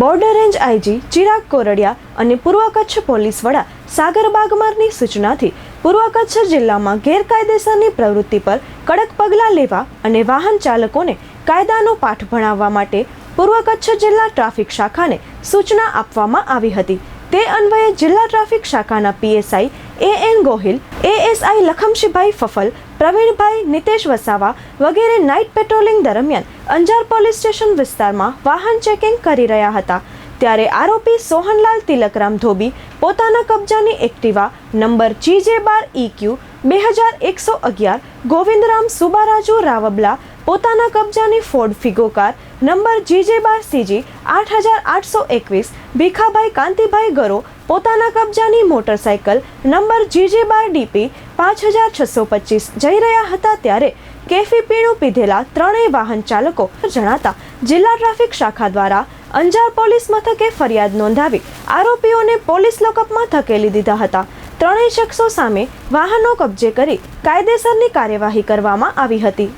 Border range IG Chirag Kordiya અને પૂર્વ Kutch police વડા સાગર બાગમારની સૂચનાથી પૂર્વ કચ્છ જિલ્લામાં ગેરકાયદેસરની પ્રવૃત્તિ પર કડક પગલાં લેવા અને વાહન ચાલકોને કાયદાનો પાઠ ભણાવવા માટે પૂર્વ કચ્છ જિલ્લા ટ્રાફિક શાખાને સૂચના આપવામાં આવી હતી. તે અન્વયે જિલ્લા ટ્રાફિક શાખાના PSI A Gohil ASI Lakhamshibhai Fafal, Pravinbhai Nitesh Vasava વગેરે નાઇટ પેટ્રોલિંગ દરમિયાન અંજાર પોલીસ સ્ટેશન વિસ્તારમાં વાહન ચેકિંગ કરી રહ્યા હતા. ત્યારે આરોપી સોહનલાલ તિલકરામ ધોબી પોતાના કબજાની એક્ટિવા નંબર જીજે બાર ઇક્યુ બે હજાર એકસો અગિયાર, ગોવિંદરામ સુબારાજુ રાવબલા પોતાના કબજાની Ford Figo car number GJ બાર સીજી આઠ હજાર આઠસો એકવીસ ભીખાભાઈ કાંતિભાઈ ગરો પોતાના કબજાની મોટરસાયકલ નંબર જીજે બાર ડીપી પાંચ હજાર છસો પચીસ જઈ રહ્યા હતા ત્યારે કેફી પીણું પીધેલા ત્રણેય વાહન ચાલકો જણાતા જિલ્લા ટ્રાફિક શાખા દ્વારા અંજાર પોલીસ મથકે ફરિયાદ નોંધાવી આરોપીઓને પોલીસ લોકઅપમાં ધકેલી દીધા હતા. ત્રણેય શખ્સો સામે વાહનો કબજે કરી કાયદેસરની કાર્યવાહી કરવામાં આવી હતી.